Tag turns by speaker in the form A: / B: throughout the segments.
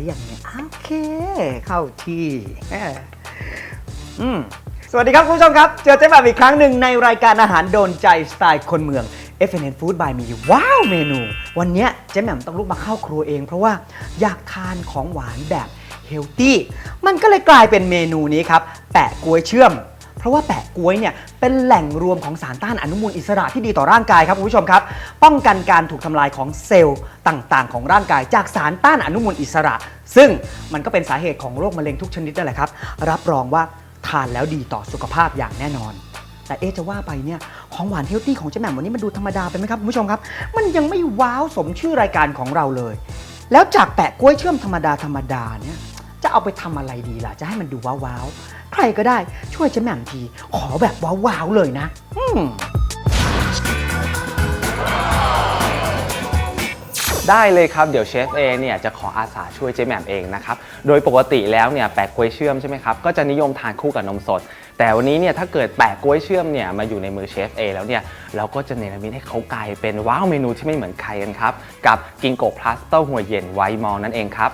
A: ไรอยังเนี้ยโอเค เข้าที่อืมสวัสดีครับคุณผู้ชมครับ เจอเจ๊แบบอีกครั้งหนึ่งในรายการอาหารโดนใจสไตล์คนเมือง f n n Food by มีว้าวเมนู วันนี้เจ๊แหม่มต้องลุกมาเข้าครัวเอง เพราะว่าอยากทานของหวานแบบเฮลตี้มันก็เลยกลายเป็นเมนูนี้ครับ แปะกล้วยเชื่อม เพราะว่าแปะกล้วยเนี่ยเป็นแหล่งรวมของสารต้านอนุมูลอิสระที่ดีต่อร่างกายครับคุณผู้ชมครับ ป้องกันการถูกทำลายของเซลล์ต่างๆ ของร่างกายจากสารต้านอนุมูลอิสระ ซึ่งมันก็เป็นสาเหตุของโรคมะเร็งทุกชนิดนั่นแหละครับ รับรองว่าทานแล้วดีต่อสุขภาพอย่างแน่นอน แต่เอ๊ะจะว่าไปเนี่ยของหวานเฮลตี้ของเจ๊แหม่มวันนี้มันดูธรรมดาไปไหมครับคุณผู้ชมครับ มันยังไม่ว้าวสมชื่อรายการของเราเลย แล้วจากแปะกล้วยเชื่อมธรรมดาธรรมดาเนี่ย เอาไปทำอะไรดีล่ะ จะให้มันดูว้าวๆ ใครก็ได้ช่วยเจ๊แหม่มที ขอแบบว้าวๆเลยนะ อืม
B: ได้เลยครับ เดี๋ยวเชฟเอเนี่ยจะขออาสาช่วยเจ๊แหม่มเองนะครับ โดยปกติแล้วเนี่ยแปะกล้วยเชื่อมใช่ไหมครับ ก็จะนิยมทานคู่กับนมสด แต่วันนี้เนี่ยถ้าเกิดแปะกล้วยเชื่อมเนี่ยมาอยู่ในมือเชฟเอแล้วเนี่ยเราก็จะเนรมิตให้เขากลายเป็นว้าวเมนูที่ไม่เหมือนใครกันครับ กับกิงโกพลัสเต้าหัวเย็นไวมอลนั่นเองครับ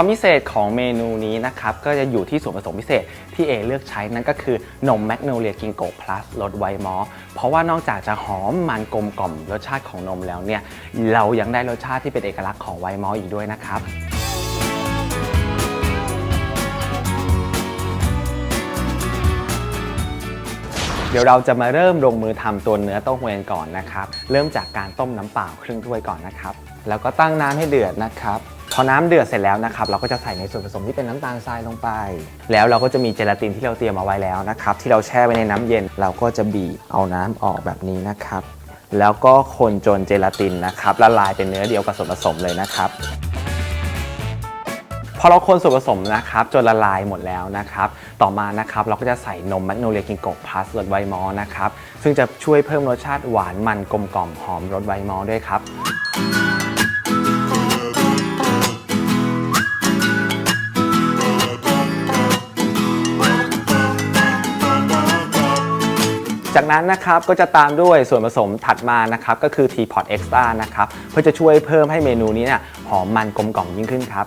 B: ความพิเศษของเมนูนี้นะครับ ก็จะอยู่ที่ส่วนผสมพิเศษที่เอเลือกใช้นั่นก็คือนมแมกโนเลียกิงโกพลัสรสไวมอเพราะว่านอกจากจะหอมมันกลมกล่อมรสชาติของนมแล้วเนี่ย เรายังได้รสชาติที่เป็นเอกลักษณ์ของไวมออีกด้วยนะครับเดี๋ยวเราจะมาเริ่มลงมือทำตัวเนื้อเต้าหู้กันก่อนนะครับ เริ่มจากการต้มน้ำเปล่าครึ่งถ้วยก่อนนะครับ แล้วก็ตั้งน้ำให้เดือดนะครับ พอน้ำเดือดเสร็จแล้วนะครับเราก็จะใส่ในส่วนผสมที่เป็นน้ำตาลทรายลงไป แล้วเราก็จะมีเจลาตินที่เราเตรียมเอาไว้แล้วนะครับที่เราแช่ไว้ในน้ำเย็น เราก็จะบีบเอาน้ำออกแบบนี้นะครับ แล้วก็คนจนเจลาตินนะครับละลายเป็นเนื้อเดียวกับส่วนผสมเลยนะครับพอเราคนส่วนผสมนะครับจนละลายหมดแล้วนะครับ ต่อมานะครับเราก็จะใส่นมแมกโนเลียกิงโกพลัสรสไวมอลนะครับซึ่งจะช่วยเพิ่มรสชาติหวานมันกลมกล่อมหอมรสไวมอลด้วยครับ จากนั้นนะครับก็จะตามด้วยส่วนผสมถัดมานะครับก็คือ Teapot Extra นะครับเพื่อจะช่วยเพิ่มให้เมนูนี้เนี่ยหอมมันกลมกล่อมยิ่งขึ้นครับ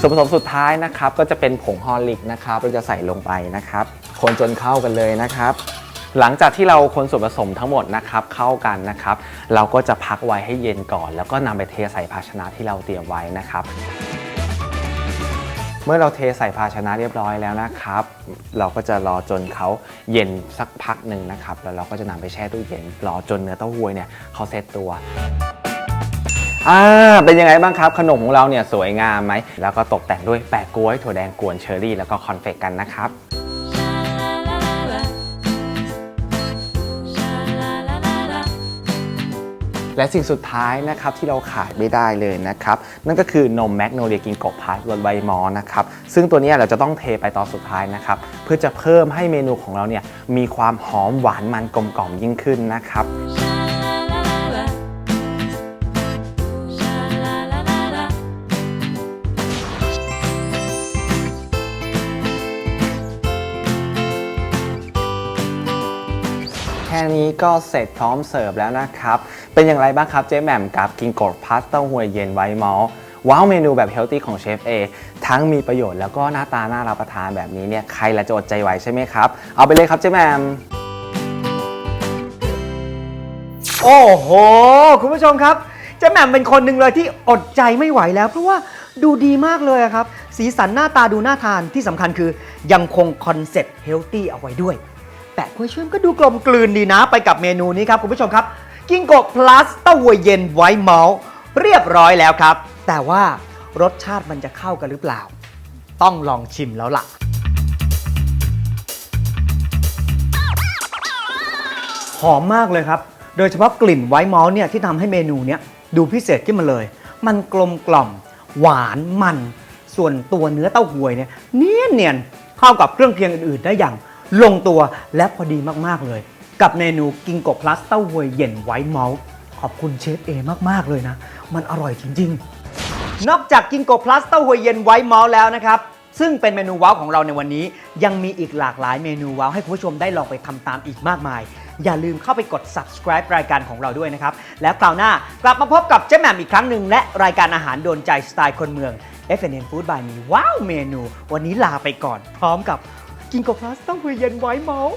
B: ส่วนผสมสุดท้ายนะครับก็จะเป็นผงฮอลลิกนะครับเราจะใส่ลงไปนะครับ คนจนเข้ากันเลยนะครับ หลังจากที่เราคนส่วนผสมทั้งหมดนะครับเข้ากันนะครับ เราก็จะพักไว้ให้เย็นก่อน แล้วก็นำไปเทใส่ภาชนะที่เราเตรียมไว้นะครับ เมื่อเราเทใส่ภาชนะเรียบร้อยแล้วนะครับ เราก็จะรอจนเขาเย็นสักพักหนึ่งนะครับ แล้วเราก็จะนำไปแช่ตู้เย็นรอจนเนื้อเต้าหู้เนี่ยเขาเซตตัวอ่าเป็นยังไงบ้างครับ ขนมของเราเนี่ยสวยงามไหม แล้วก็ตกแต่งด้วยแปะกล้วยถั่วแดงกวนเชอร์รี่ แล้วก็คอนเฟกกันนะครับ และสิ่งสุดท้ายนะครับที่เราขาดไม่ได้เลยนะครับนั่นก็คือนมแมกโนเลียกินกบพาสรสใบมอนะครับซึ่งตัวนี้เราจะต้องเทไปตอนสุดท้ายนะครับเพื่อจะเพิ่มให้เมนูของเราเนี่ยมีความหอมหวานมันกลมกล่อมยิ่งขึ้นนะครับ ค่นี้ก็เสร็จพร้อมเสิร์ฟแล้วนะครับ เป็นอย่างไรบ้างครับเจ๊แหม่มกับกินกดพาสต้าหัวเย็นไวมอลว้าวเมนูแบบเฮลตี้ของเชฟเอทั้งมีประโยชน์แล้วก็หน้าตาน่ารับประทานแบบนี้เนี่ยใครละจะอดใจไหวใช่ไหมครับ เอาไปเลยครับเจ๊แหม่ม
A: โอ้โห คุณผู้ชมครับเจ๊แหม่มเป็นคนหนึ่งเลยที่อดใจไม่ไหวแล้ว เพราะว่าดูดีมากเลยครับ สีสันหน้าตาดูน่าทานที่สำคัญคือยังคงคอนเซ็ปต์เฮลตี้เอาไว้ด้วย ปะกล้วยเชื่อมก็ดูกลมกลืนดีนะ ไปกับเมนูนี้ครับคุณผู้ชมครับ กิงโกพลัสเต้าหวยเย็นไวท์เมาส์เรียบร้อยแล้วครับ แต่ว่ารสชาติมันจะเข้ากันหรือเปล่า ต้องลองชิมแล้วล่ะ หอมมากเลยครับ โดยเฉพาะกลิ่นไวท์มอลต์เนี่ยที่ทำให้เมนูเนี้ยดูพิเศษขึ้นมาเลย มันกลมกล่อม หวานมัน ส่วนตัวเนื้อเต้าหวยเนี่ยเนียนเนียนเข้ากับเครื่องเคียงอื่นๆ ได้อย่าง ลงตัวและพอดีมากๆเลย กับเมนูกิงโกพลัสเต้าหวยเย็นไวท์เมาส์ขอบคุณเชฟเอมากๆเลยนะ มันอร่อยจริง ๆ นอกจากกิงโกพลัสเต้าหวยเย็นไวท์เมาส์แล้วนะครับซึ่งเป็นเมนูว้าวของเราในวันนี้ ยังมีอีกหลากหลายเมนูว้าวให้คุณผู้ชมได้ลองไปทำตามอีกมากมาย อย่าลืมเข้าไปกด subscribe รายการของเราด้วยนะครับ แล้วคราวหน้ากลับมาพบกับเจ๊แหม่มอีกครั้งหนึ่งและรายการอาหารโดนใจสไตล์คนเมือง FNN Food by มีว้าวเมนู วันนี้ลาไปก่อน พร้อมกับ กินกับพลัสต้องคุยเย็นไว้เมาส์